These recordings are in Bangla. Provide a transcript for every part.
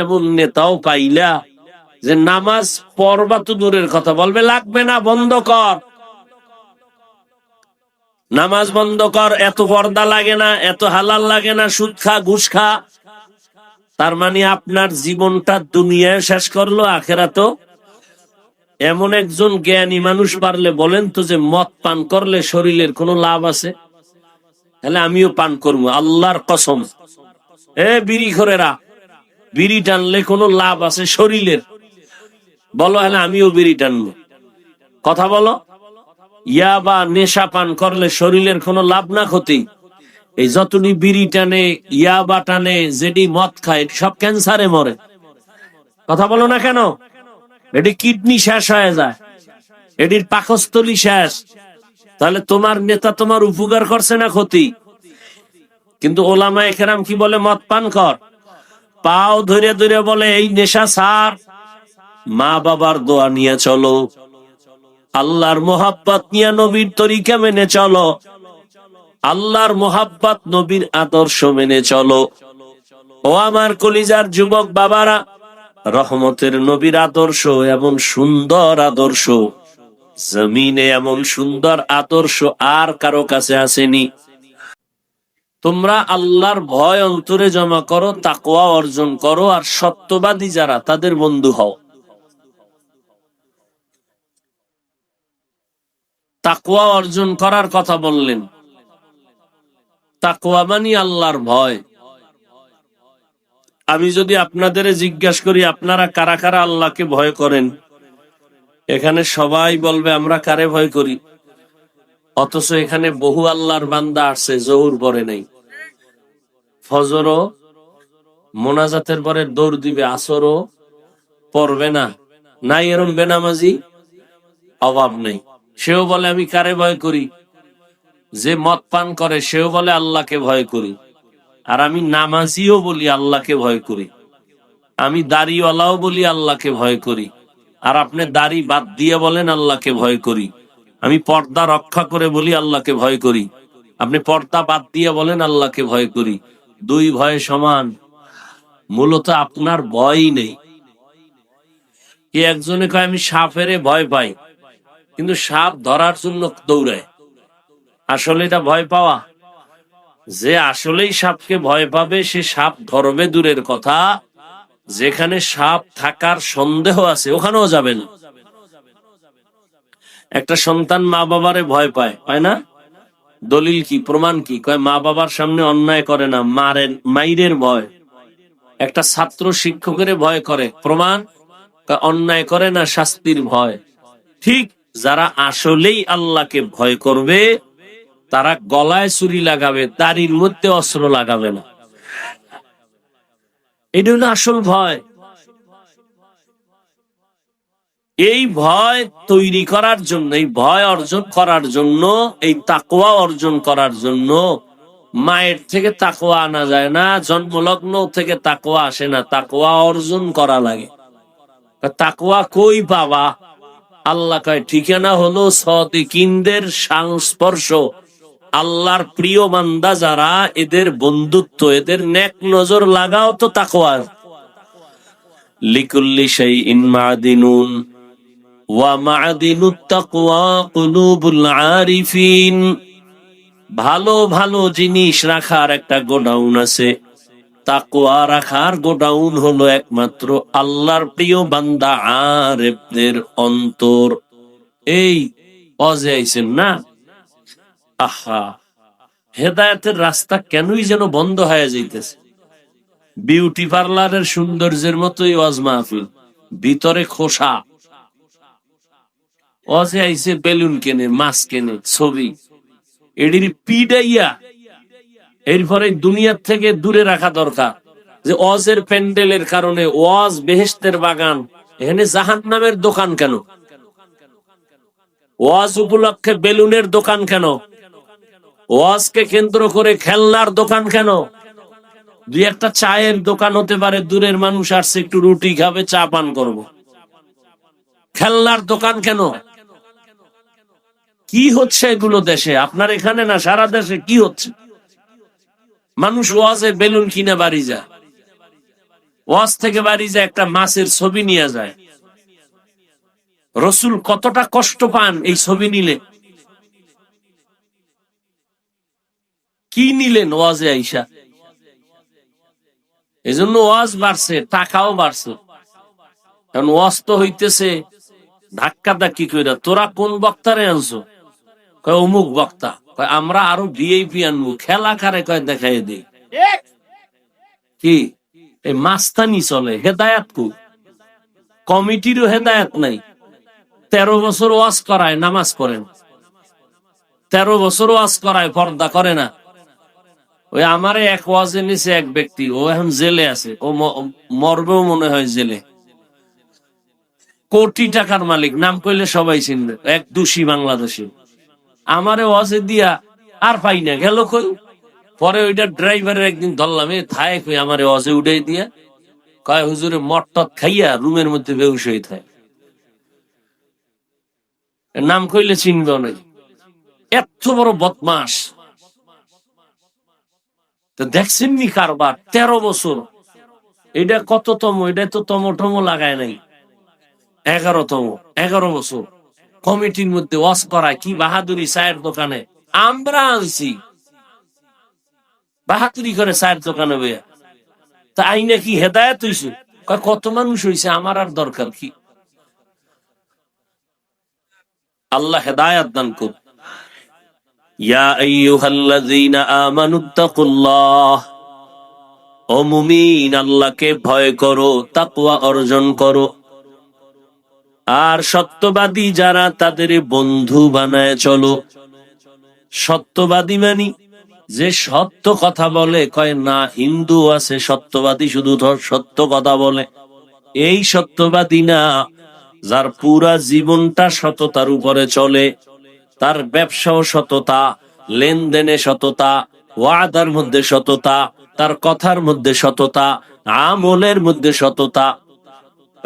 এমন নেতাও পাইলা যে নামাজ পড়বা তো দূরের কথা, বলবে লাগবে না, বন্ধ কর। নামাজ বন্ধ কর, এত পর্দা লাগে না, এত হালাল লাগে না, সুদ খা, ঘুষ খা। তার মানে আপনার জীবনটা দুনিয়ায় শেষ করল আখেরা তো এমন একজন জ্ঞানী মানুষ পারলে বলেন তো যে মদ পান করলে শরীরের কোনো লাভ আছে? তাহলে আমিও পান করব, আল্লাহর কসম। এ বিড়ি ঘরেরা বিড়ি টানলে কোনো লাভ আছে শরীরের? বলো হলে আমিও বিড়ি টানবো। কথা বলো। ইয়া বা নেশা পান করলে শরীরের কোনো লাভ না ক্ষতি? এই যতনি বিড়ি টানে, ইয়া বা টানে, যেটি মদ খায় সব ক্যান্সারে মরে। কথা বলো না কেন? এটি কিডনি শেষ হয়ে যায়। এটির পাকস্থলী শেষ। তাহলে তোমার নেতা তোমার উপকার করছে না ক্ষতি? কিন্তু ওলামা একেরাম কি বলে, মদ পান কর। পাও ধরে ধরে বলে, এই নেশা সার মা বাবার দোয়া নিয়ে চলো। আল্লাহর মোহাব্বত নিয়ে নবীর তরিকা মেনে চলো। আল্লাহর মোহাব্বত নবীর আদর্শ মেনে চলো। ও আমার কলিজার যুবক বাবারা, রহমতের নবীর আদর্শ এমন সুন্দর আদর্শ। জমিনে এমন সুন্দর আদর্শ আর কারও কাছে আসেনি। তোমরা আল্লাহর ভয় অন্তরে জমা করো তাকোয়া অর্জন করো, আর সত্যবাদী যারা, তাদের বন্ধু হও। তাকোয়া অর্জন করার কথা বললেন। তাকোয়া মানি আল্লাহর ভয়। আমি যদি আপনাদের জিজ্ঞাসা করি, আপনারা কারা কারা আল্লাহকে ভয় করেন? এখানে সবাই বলবে, আমরা কারে ভয় করি? অথচ এখানে বহু আল্লাহর বান্দা আসছে জহুর পরে নাই। ফজরও মোনাজাতের পরে দৌড় দিবে, আসরও পড়বে না। নাই এরম বেনামাজি, অভাব নেই। সেও বলে, আমি কারে ভয় করি? যে মদ পান করে, সেও বলে, আল্লাহকে ভয় করি। আর আমি নামাজিও বলি, আল্লাহকে ভয় করি। আমি দাড়িওয়ালাও বলি, আল্লাহকে ভয় করি। আর আপনি দাড়ি বাদ দিয়ে বলেন, আল্লাহকে ভয় করি। আমি পর্দা রক্ষা করে বলি আল্লাহকে ভয় করি। আপনি পর্দা বাদ দিয়ে বলেন, আল্লাহকে ভয় করি। দুই ভয় সমান। মূলত আপনার ভয়ই নেই। কি একজনে কয়, আমি সাপেরে ভয় পাই, কিন্তু সাপ ধরার জন্য দৌড়ায়। আসলে এটা ভয় পাওয়া। যে আসলেই সাপকে ভয় পাবে, সে সাপ ধরবে দূরের কথা। যেখানে সাপ থাকার সন্দেহ আছে, ওখানেও যাবে না একটা সন্তান মা বাবারে ভয় পায় পায় না? দলিল কি, প্রমাণ কি? কয়, মা বাবার সামনে অন্যায় করে না মারের মাইরের ভয়। একটা ছাত্র শিক্ষকের ভয় করে, প্রমাণ? অন্যায় করে না, শাস্তির ভয়। ঠিক যারা আসলেই আল্লাহকে ভয় করবে, তারা গলায় চুরি লাগাবে, দাড়ির মধ্যে অস্ত্র লাগাবে না। এটা হলো আসল ভয়। এই ভয় তৈরি করার জন্য, এই ভয় অর্জন করার জন্য, এই তাকোয়া অর্জন করার জন্য মায়ের থেকে তাকোয়া আনা যায় না, জন্মলগ্ন থেকে তাকোয়া আসে না তাকোয়া অর্জন করা লাগে। তাকোয়া কই পাবা? আল্লাহ কয়, ঠিকানা হলো সদিকিনদের সংস্পর্শ। আল্লাহর প্রিয় বান্দা যারা, এদের বন্ধুত্ব, এদের নেক নজর লাগাও তো তাকওয়ার লিকুল্লি সেই ইন ভালো ভালো জিনিস রাখার একটা গোডাউন আছে। তাকওয়া রাখার গোডাউন হলো একমাত্র আল্লাহর প্রিয় বান্দা আর অন্তর। এই, অজে আইছেন না? আহা, হেদায়তের রাস্তা কেনই যেন বন্ধ হয়ে যাইতেছে। বিউটি পার্লারের সৌন্দর্যের মতোই ওয়াজ মাহফিল, ভিতরে খোসা অজে আইছে বেলুন কেনে, মাছ কেনে, ছবি। এটির পিডাইয়া, এরপরে দুনিয়ার থেকে দূরে রাখা দরকার। যে অজের প্যান্ডেলের কারণে ওয়াজ বেহেস্তের বাগান, এখানে জাহান নামের দোকান কেন? ওয়াজ উপলক্ষে বেলুনের দোকান কেন? ওয়াজকে কেন্দ্র করে খেলনার দোকান কেন? দুই একটা চায়ের দোকান হতে পারে, দূরের মানুষ আসছে, একটু রুটি খাবে, চা পান করব। খেলনার দোকান কেন? কি হচ্ছে এগুলো দেশে? আপনার এখানে না সারা দেশে কি হচ্ছে? মানুষ ওয়াজে বেলুন কিনে বাড়ি যায়। ওয়াজ থেকে বাড়ি যায়, একটা মাছের ছবি নিয়ে যায়। রসুল কতটা কষ্ট পান এই ছবি নিলে। কি নিলেন ওয়াজে আইসা? এই জন্য ওয়াজ বাড়ছে, টাকাও বাড়ছে। কারণ ওয়াজ তো হইতেছে ধাক্কা ধাক্কি কইরা। তোরা কোন বক্তারে আনছো? কয়, অমুক বক্তা। কয়, আমরা আরও ভিআইপি আনব, খেলা কারে কয়, দেখাই দিই কি? এই মাস্তানি চলে, হেদায়াত কু? কমিটিরও হেদায়াত নাই। তেরো বছর ওয়াজ করায়, নামাজ পড়েন। তেরো বছর ওয়াজ করায়, পর্দা করে না। ওই আমারে এক ওয়াজে নিছে এক ব্যক্তি, ও এখন জেলে আছে। ও মরবেও মনে হয় জেলে। কোটি টাকার মালিক, নাম কইলে সবাই চিনবে। এক দোষী বাংলাদেশি। আমারে ওয়াজে দিয়া আর পাই না, গেল কই? পরে ওইটা ড্রাইভারের একদিন ধরলাম, এ থায় কই আমারে ওয়াজে উঠাই দিয়া। কয়, হুজুরে মটট খাইয়া রুমের মধ্যে বেউস হয়ে থাকে নাম কইলে চিনবে অনেক। এত বড় বদমাস তো দেখছেন নি কারবার? তেরো বছর। এটা কততম? এটা তো তম টম লাগায় নাই। এগারোতম, এগারো বছর। কমিটির মধ্যে ওয়াশ করায় কি? বাহাদুরি চায়ের দোকানে। আমরা আনছি। বাহাদুরি করে চায়ের দোকানে বইয়া। তা আইনে কি হেদায়ত হইছে? কত মানুষ হইছে? আমার আর দরকার কি? আল্লাহ হেদায়াত দান কর ভয় করো, তাকওয়া অর্জন করো। আর সত্যবাদী যারা তাদের বন্ধু বানায় চলো। সত্যবাদী মানি? যে সত্য কথা বলে, কয়, না, হিন্দু আছে, সত্যবাদী শুধু ধর সত্য কথা বলে। এই সত্যবাদী না, যার পুরা জীবনটা সততার উপরে চলে। তার ব্যবসাও সততা, লেনদেনে সততা, ওয়াদার মধ্যে সততা, তার কথার মধ্যে সততা, আমলের মধ্যে সততা।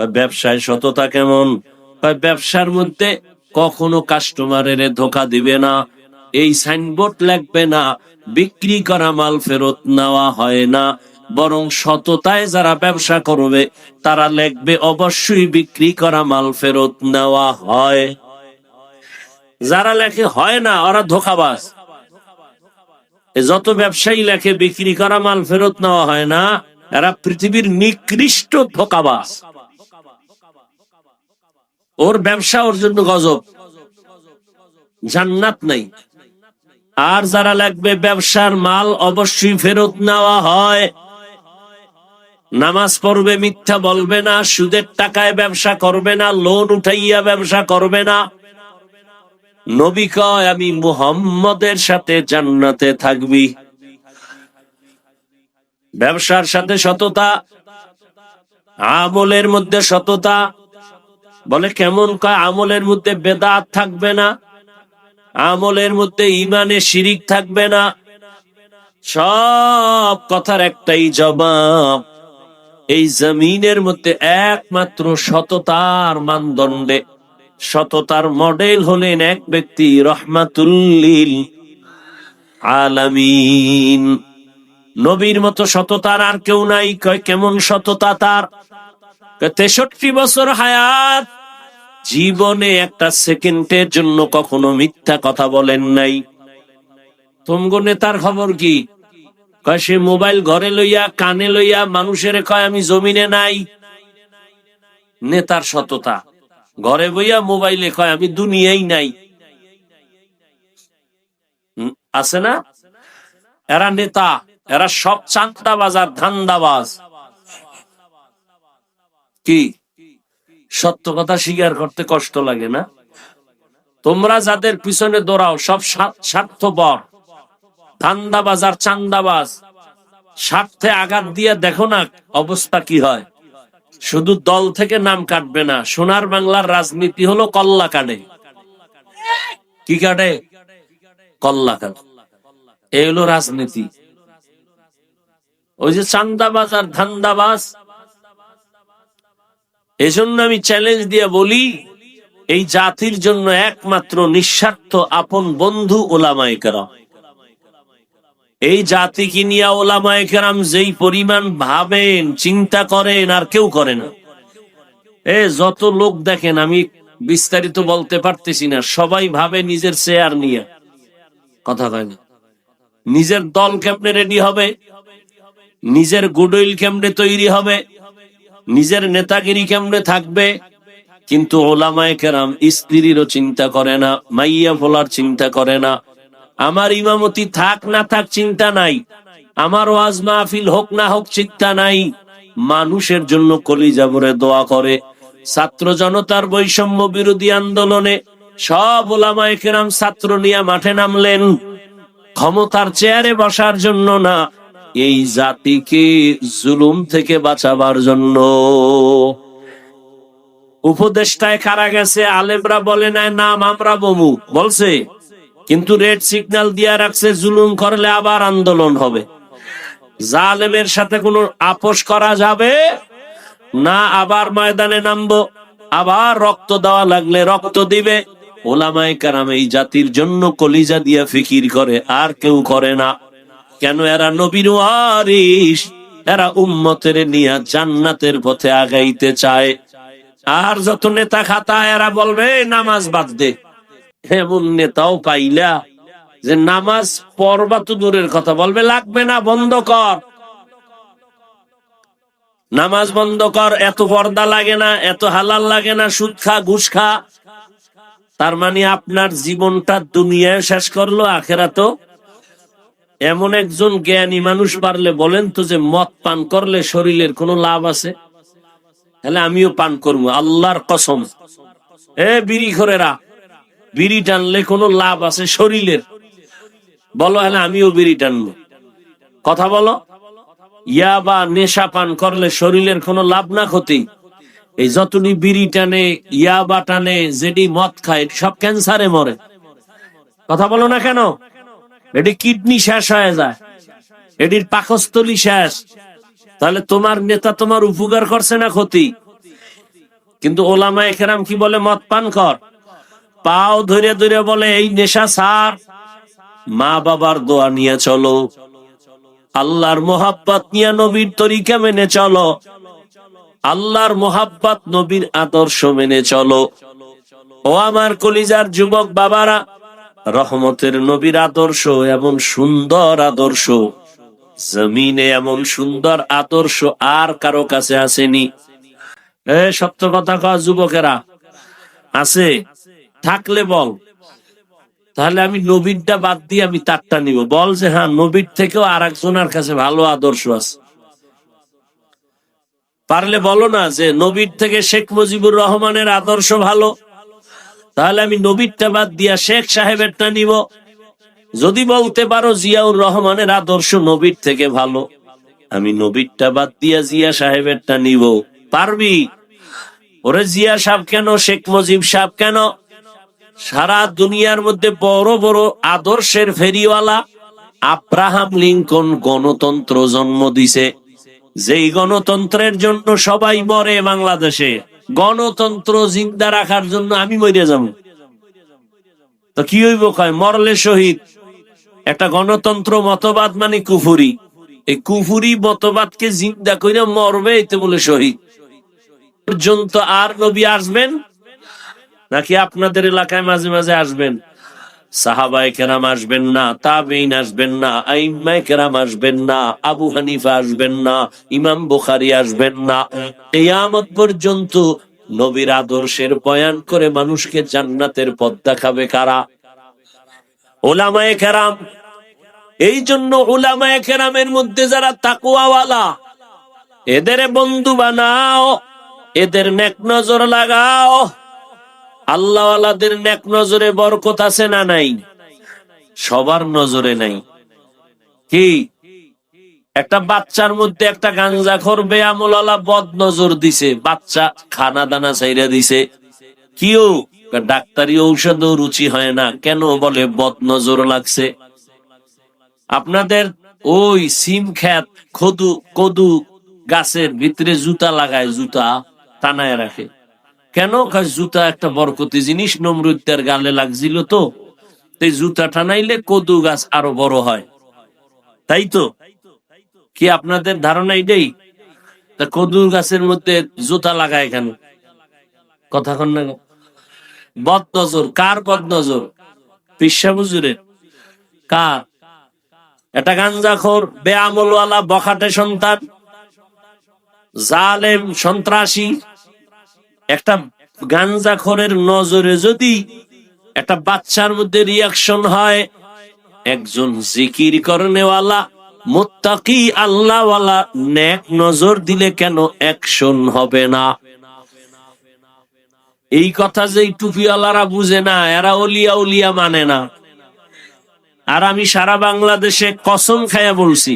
ব্যবসায় সততা কেমন? ব্যবসার মধ্যে কখনো কাস্টমারের ধোকা দিবে না। এই সাইনবোর্ড লাগবে না। বিক্রি করা মাল ফেরত নেওয়া হয় না। বরং সততায় যারা ব্যবসা করবে, তারা লিখবে অবশ্যই বিক্রি করা মাল ফেরত নেওয়া হয়। যারা লেখে, হয় না, ওরা ধোকাবাজ। যত ব্যবসায়ী লেখে, বিক্রি করা মাল ফেরত নেওয়া হয় না, এরা পৃথিবীর নিকৃষ্ট ধোকাবাজ। ওর ব্যবসা ওর জন্য গজব। জান্নাত নাই। আর যারা লাগবে ব্যবসার মাল অবশ্যই ফেরত নেওয়া হয়। নামাজ পড়বে, মিথ্যা বলবে না, সুদের টাকায় ব্যবসা করবে না, লোন উঠাইয়া ব্যবসা করবে না। নবী কয়, আমি মুহাম্মদের সাথে জান্নাতে থাকবি। ব্যবসার সাথে সততা, আমলের মধ্যে সততা বলে কেমন কয়, আমলের মধ্যে বেদাত থাকবে না, আমলের মধ্যে ইমানে শিরিক থাকবে না। সব কথার একটাই জবাব, এই জমিনের মধ্যে একমাত্র সততার মানদণ্ডে। সততার মডেল হলেন এক ব্যক্তি, রহমাতুল্লিল আলামিন। নবীর মতো সততার আর কেউ নাই, কয় কেমন সততা তার? তেষট্টি বছর হায়াত জীবনে একটা সেকেন্ডের জন্য কখনো মিথ্যা কথা বলেন নাই। তোমগো নেতার খবর কি? সে মোবাইল ঘরে লইয়া, কানে লইয়া মানুষের কয়, আমি জমিনে নাই। নেতার সততা। ঘরে বইয়া মোবাইলে কয়, আমি দুনিয়াই নাই। আছে না? এরা নেতা, এরা সব চান্দাবাজ আর ধান্দাবাজ। কি? সত্য কথা স্বীকার করতে কষ্ট লাগে না। তোমরা যাদের পিছনে দৌড়াও, সব স্বা- স্বার্থপর। ধান্দাবাজ আর চান্দাবাজ। স্বার্থে আঘাত দিয়ে দেখো না অবস্থা কি হয়। শুধু দল থেকে নাম কাটবে না, সোনার বাংলার রাজনীতি হলো কল্লা কাটে। কি কাটে? কল্লা কাটে। এই হলো রাজনীতি। ওই যে চান্দাবাজ আর ধান্দাবাজ এজন্য আমি চ্যালেঞ্জ দিয়ে বলি, এই জাতির জন্য একমাত্র নিঃস্বার্থ আপন বন্ধু ওলামাই করা এই জাতিকে নিয়ে ওলামায়ে কেরাম যেই পরিমাণ ভাবেন, চিন্তা করেন, আর কেউ করে না। এ, যত লোক দেখেন, আমি বিস্তারিত বলতে পারতেছি না, সবাই ভাবে নিজের চেয়ার নিয়ে। কথা কয় না। নিজের দল কেমনে রেডি হবে? নিজের গুডউইল কেমনে তৈরি হবে? নিজের নেতাগিরি কেমনে থাকবে? কিন্তু ওলামায়ে কেরাম স্ত্রীরও চিন্তা করে না, মাইয়া ফোলার চিন্তা করে না। আমার ইমামতি থাক না থাক চিন্তা নাই, আমার ওয়াজ মাহফিল হোক না হোক চিন্তা নাই। মানুষের জন্য কলিজা ভরে দোয়া করে। ছাত্র জনতার বৈষম্য বিরোধী আন্দোলনে সব ওলামায়ে কেরাম ছাত্র নিয়ে মাঠে নামলেন। ক্ষমতার চেয়ারে বসার জন্য না এই জাতিকে জুলুম থেকে বাঁচাবার জন্য। উপদেষ্টায় কারা গেছে? আলেমরা বলে নাই, নাম আমরা বমু। বলছে, কিন্তু রেড সিগন্যাল দিয়া রাখছে, জুলুম করলে আবার আন্দোলন হবে। জালেমের সাথে কোনো আপোষ করা যাবে? না, আবার ময়দানে নামবো। আবার রক্ত দেওয়া লাগলে রক্ত দিবে। ওলামায় কারাম এই জাতির জন্য কলিজা দিয়া ফিকির করে, আর কেউ করে না। কেন এরা নবীর ওয়ারিস এরা উম্মতের নিয়ে জান্নাতের পথে আগাইতে চায়। আর যত নেতা খাতা এরা বলবে, নামাজ বাদ দে। এমন নেতাও পাইলা যে নামাজ পড়বা তো দূরের কথা, বলবে, লাগবে না, বন্ধ কর। নামাজ বন্ধ কর, এত পর্দা লাগে না, এত হালাল লাগে না, সুদ খা, ঘুষ খা। তার মানে আপনার জীবনটা দুনিয়ায় শেষ করল আখেরা তো এমন একজন জ্ঞানী মানুষ পারলে বলেন তো যে মদ পান করলে শরীরের কোনো লাভ আছে? তাহলে আমিও পান করব, আল্লাহর কসম। এ বিড়ি খোরেরা বিড়ি টানলে কোনো লাভ আছে শরীরের? বলো হলে আমিও বিড়ি টানবো। কথা বলো। ইয়া বা নেশা পান করলে শরীরের কোনো লাভ না ক্ষতি? এই যতনি বিড়ি টানে, ইয়া বা টানে, যেটি মদ খায়, সব ক্যান্সারে মরে। কথা বলো না কেন? এটি কিডনি শেষ হয়ে যায়। এটির পাকস্থলী শেষ। তাহলে তোমার নেতা তোমার উপকার করছে না ক্ষতি? কিন্তু ওলামা একেরাম কি বলে? মদ পান কর। পাও ধরে ধরে বলে, এই নেশা সার। মা বাবার দোয়া নিয়ে চলো। আল্লাহর মোহাব্বত নিয়ে নবীর তরিকা মেনে চলো। আল্লাহর মোহাব্বত নবীর আদর্শ মেনে চলো। ও আমার কলিজার যুবক বাবারা রহমতের নবীর আদর্শ এমন সুন্দর আদর্শ। জমিনে এমন সুন্দর আদর্শ আর কারও কাছে আসেনি। এ, সত্য কথা কয় যুবকেরা, আছে, থাকলে বল। তাহলে আমি নবীরটা বাদ দিয়ে আমি তারটা নিব। বল যে হ্যাঁ নবীর থেকেও আর একজনের কাছে ভালো আদর্শ আছে। পারলে বলো না যে, নবীর থেকে শেখ মুজিবুর রহমানের আদর্শ ভালো? তাহলে আমি নবীরটা বাদ দিয়া শেখ সাহেবেরটা নিব। যদি বলতে পারো জিয়াউর রহমানের আদর্শ নবীর থেকে ভালো, আমি নবীরটা বাদ দিয়া জিয়া সাহেবেরটা নিব। পারবি? ওরে জিয়া সাহেব কেন, শেখ মুজিব সাহেব কেন? সারা দুনিয়ার মধ্যে বড় বড় আদর্শের ফেরিওয়ালা আব্রাহাম লিঙ্কন গণতন্ত্র জন্ম দিছে। যেই গণতন্ত্রের জন্য সবাই মরে বাংলাদেশে। গণতন্ত্র জিন্দা রাখার জন্য আমি মরিয়া যাব। তো কি হইব কয়? মরলে শহীদ। একটা গণতন্ত্র মতবাদ মানে কুফুরি। এই কুফুরি মতবাদকে জিন্দা কইরা মরবে, এতে বলে শহীদ। পর্যন্ত আর নবী আসবেন নাকি আপনাদের এলাকায় মাঝে মাঝে আসবেন? সাহাবাই কেরাম আসবেন না তাবেইন আসবেন না আইমাই কেরাম আসবেন না, আবু হানিফা আসবেন না, ইমাম বুখারি আসবেন না। কেয়ামত পর্যন্ত নবীর আদর্শের বয়ান করে মানুষকে জান্নাতের পথ দেখাবে কারা? ওলামায়ে কেরাম। এই জন্য ওলামায়ে কেরামের মধ্যে যারা তাকুয়াওয়ালা এদের বন্ধু বানাও, এদের নেক নজর লাগাও। আল্লাহওয়ালাদের নেক নজরে বরকত আছে না নাই? সবার নজরে নাই। কি? একটা বাচ্চার মধ্যে একটা গাঞ্জা করবে আমলালা বদ নজর দিছে, বাচ্চা খানা দানা চাইরা দিছে। কিও? ডাক্তারি ঔষধও রুচি হয় না। কেন বলে বদ নজর লাগছে? আপনাদের ওই সিম খ্যাত খদু কদু গাছের ভিতরে জুতা লাগায়, জুতা টানায় রাখে। কেন জুতা একটা বরকতি জিনিস? নমরুদ্দার গালে লাগছিল তো। এই জুতা টানাইলে কদু গাছ আরও বড় হয়। তাই তো? কি আপনাদের ধারণা এটাই? তা কদুর গাছের মধ্যে জুতা লাগায় কেন? কথা কন না বদ নজর কার বদ নজর পিসা বুজুরের কার? এটা গাঞ্জাখোর, বেআমলওয়ালা, বখাটে সন্তান, জালেম, সন্ত্রাসী। একটা গাঞ্জাখোরের নজরে যদি একটা বাচ্চার মধ্যে রিয়াকশন হয়, একজন জিকির করনেওয়ালা, মোত্তাকি আল্লাহওয়ালা নেক নজর দিলে কেন হবে না? এই কথা যে টুপিওয়ালারা বুঝে না, এরা অলিয়া উলিয়া মানে না। আর আমি সারা বাংলাদেশে কসম খায়া বলছি,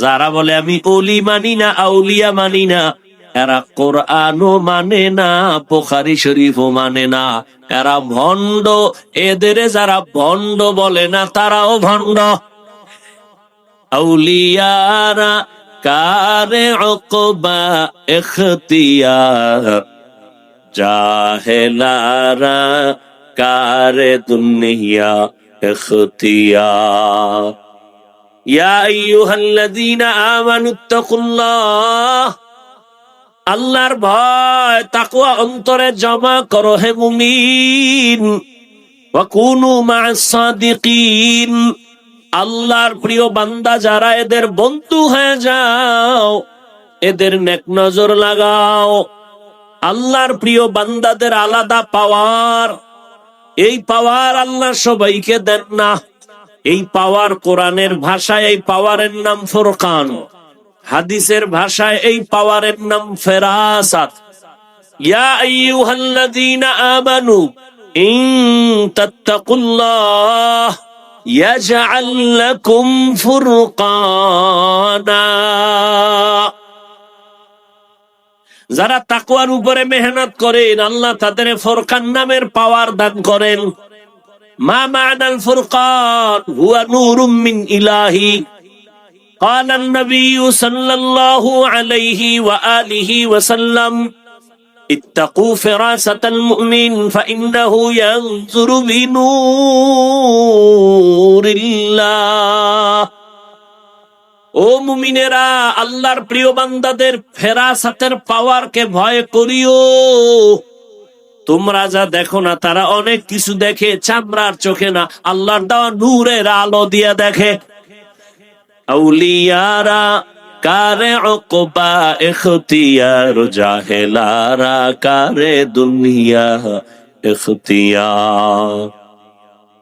যারা বলে আমি অলি মানি না, আউলিয়া মানি না এরা কোরআনও মানে না পোখারি শরীফও মানে না। এরা ভণ্ড, এদের যারা ভণ্ড বলে না, তারাও ভণ্ড। আউলিয়ারা কারে অকবা এখতিয়ার, জাহেলারা কারে দুনিয়া এখতিয়ার। ইয়া আইয়ুহাল্লাযীনা আমানুত্তাকুল্লাহ আল্লাহর ভয় তাকুয়া অন্তরে জমা করো হে মুমিন। আল্লাহর প্রিয় বান্দা যারা এদের বন্ধু হয়ে যাও, এদের নেক নজর লাগাও। আল্লাহর প্রিয় বান্দাদের আলাদা পাওয়ার। এই পাওয়ার আল্লাহ সবাইকে দেন না। এই পাওয়ার কোরআনের ভাষায়, এই পাওয়ারের নাম ফোরকান। হাদিসের ভাষায় এই পাওয়ারের নাম ফেরাসাত। ইয়া আমানু যারা তাকুয়ার উপরে মেহনত করেন, আল্লাহ তাদের ফোরকান নামের পাওয়ার দান করেন। মা মা'নাল ফুরকান, হুয়া নূরুম মিন ইলাহি। قال النبي صلى الله عليه وآله وسلم اتقوا فراسة المؤمن فإنه ينظر بنور الله ও মুমিনেরা আল্লাহর প্রিয় বান্দাদের ফেরাসাতের পাওয়ারকে ভয় করিও তোমরা যা দেখো না তারা অনেক কিছু দেখে চামড়ার চোখে না আল্লাহর দেওয়া নূরের আলো দিয়ে দেখে আউলিয়ারা, কারে অকবা এখতিয়ার, জাহেলারা, কারে দুনিয়া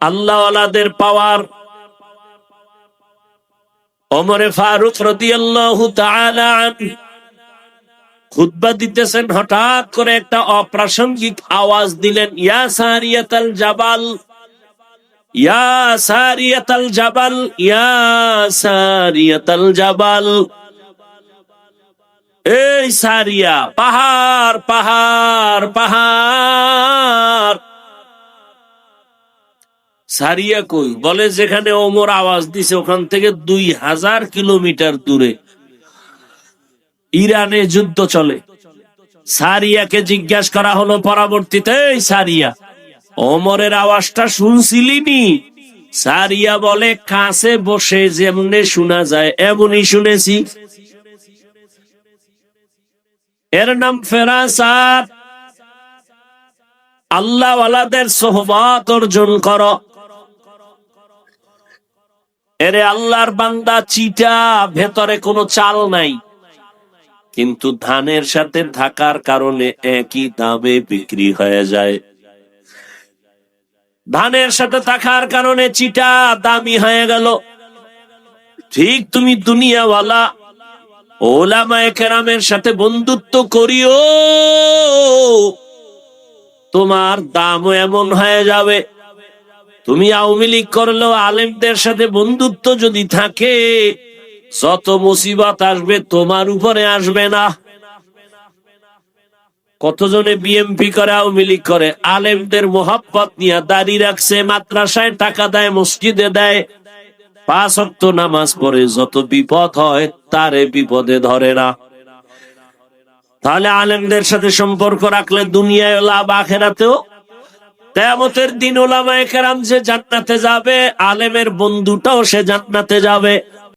আল্লাহওয়ালাদের পাওয়ার। ওমরে ফারুক রাদিয়াল্লাহু তাআলা দিতেছেন, হঠাৎ করে একটা অপ্রাসঙ্গিক আওয়াজ দিলেন, ইয়া সারিয়াতাল জাবাল। ইয়া সারিয়াতাল পাহাড় পাহাড় সারিয়া কই? বলে যেখানে ওমর আওয়াজ দিছে, ওখান থেকে দুই হাজার কিলোমিটার দূরে। ইরানে যুদ্ধ চলে। সারিয়াকে জিজ্ঞাসা করা হলো পরবর্তীতে সারিয়া। ওমরের আওয়াজটা শুনছিলিনি? সারিয়া বলে, কাছে বসে যেমনে শোনা যায়, এমনই শুনেছি। এর নাম ফেরাসাত আল্লাহওয়ালাদের সোহবত অর্জন করো। এরে আল্লাহর বান্দা চিটা, ভেতরে কোনো চাল নাই। কিন্তু ধানের সাথে থাকার কারণে একই দামে বিক্রি হয়ে যায়। ধানের সাথে থাকার কারণে চিটা দামি হয়ে গেল। ঠিক তুমি দুনিয়াওয়ালা, ওলামায়ে কেরামের সাথে বন্ধুত্ব করিও, তোমার দামও এমন হয়ে যাবে। তুমি আওয়ামী লীগ করলেও আলেমদের সাথে বন্ধুত্ব যদি থাকে, যত মুসিবত আসবে তোমার উপরে আসবে না। কতজনে বিএমপি করে, আওয়ামী লীগ করে? আলেমদের মোহাব্বত নিয়ে দাড়ি রাখছে, মাদ্রাসায় টাকা দেয়, মসজিদে দেয়। পাঁচ অক্ত নামাজ পড়ে যত বিপদ হয়, তারে বিপদে ধরে না। তাহলে আলেমদের সাথে সম্পর্ক রাখলে দুনিয়ায় লাভ আখেরাতেও? তেমতের দিন ওলামায়ে কেরাম যে জান্নাতে যাবে, আলেমের বন্ধুটাও সে জান্নাতে যাবে।